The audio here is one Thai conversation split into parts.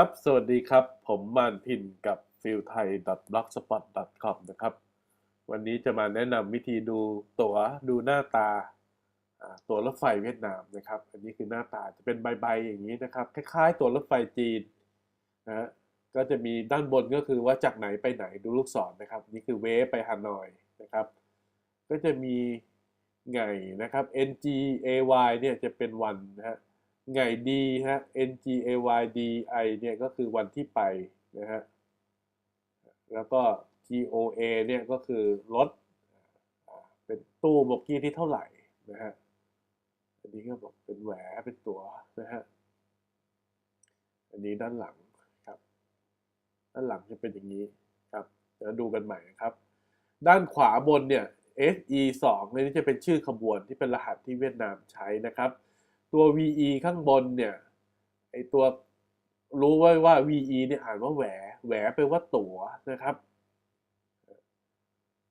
ครับ สวัสดีครับ ผมมานพินกับฟิลไทย blogspot com นะครับ วันนี้จะมาแนะนำวิธีดูตั๋วดูหน้าตา ตั๋วรถไฟเวียดนามนะครับ อันนี้คือหน้าตาจะเป็นใบๆอย่างนี้นะครับ คล้ายๆ ตั๋วรถไฟจีนนะฮะก็จะมีด้านบนก็คือว่าจากไหนไปไหนดูลูกศรนะครับ นี่คือเวไปฮานอยนะครับ ก็จะมีไงนะครับ NGAY เนี่ยจะเป็นวันนะฮะ ไงดีฮะ N G A Y D I เนี่ยก็คือวันที่ไปนะฮะ แล้วก็ G O A เนี่ยก็คือรถ เป็นตู้โบกี้ที่เท่าไหร่นะฮะ อันนี้ก็บอกเป็นแหวเป็นตัวนะฮะ อันนี้ด้านหลังครับ ด้านหลังจะเป็นอย่างนี้ครับเดี๋ยวดูกันใหม่นะครับ ด้านขวาบนเนี่ย SE 2เนี่ยนี่จะเป็นชื่อขบวนที่เป็นรหัสที่เวียดนามใช้นะครับ ตัว VE ข้างบนเนี่ยไอตัวรู้ไว้ว่า VE เนี่ยอ่านว่าแหวแหวแปลว่าตั๋วนะครับ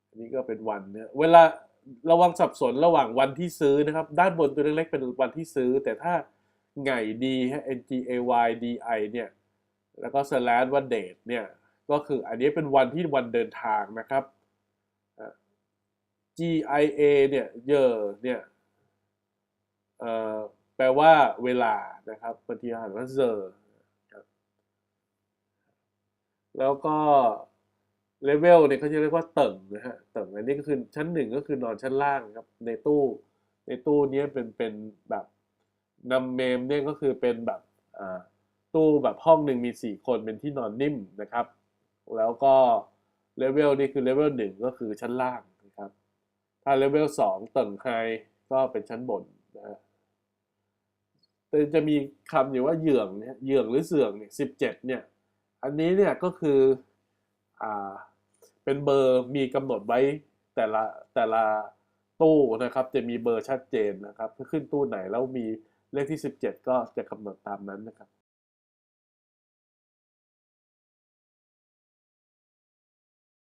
อันนี้ก็เป็นวันเนี่ยเวลาระวังสับสนระหว่างวันที่ซื้อนะครับ ด้านบนตัวเล็กๆเป็นวันที่ซื้อ แต่ถ้าไงดีฮะ N G A Y D I เนี่ยแล้วก็ slash ว่า date เนี่ยก็คืออันนี้เป็นวันที่วันเดินทางนะครับ G I A เนี่ยเยอเนี่ยเอ่อ แปลว่าเวลานะครับบางทีอ่านว่าเซอร์แล้วก็เลเวลเนี่ยเขาจะเรียกว่าเติ่งนะฮะเติ่งอันนี้ก็คือชั้นหนึ่งก็คือนอนชั้นล่างครับในตู้ ในตู้นี้เป็นเป็นแบบนำเมมเนี่ยก็คือเป็นแบบอ่าตู้แบบห้องหนึ่งมีสี่คนเป็นที่นอนนิ่มนะครับ แล้วก็เลเวลนี่คือเลเวลหนึ่งก็คือชั้นล่างนะครับ ถ้าเลเวลสองเติ่งไฮก็เป็นชั้นบนนะฮะ แต่จะมีคำอยู่ว่าเหยื่องเนี่ยเหยื่องหรือเสื่องเนี่ยสิบเจ็ดเนี่ย อันนี้เนี่ยก็คืออ่าเป็นเบอร์มีกำหนดไว้แต่ละแต่ละตู้นะครับ จะมีเบอร์ชัดเจนนะครับถ้าขึ้นตู้ไหนแล้วมีเลขที่ 17 ก็จะกำหนดตามนั้นนะครับ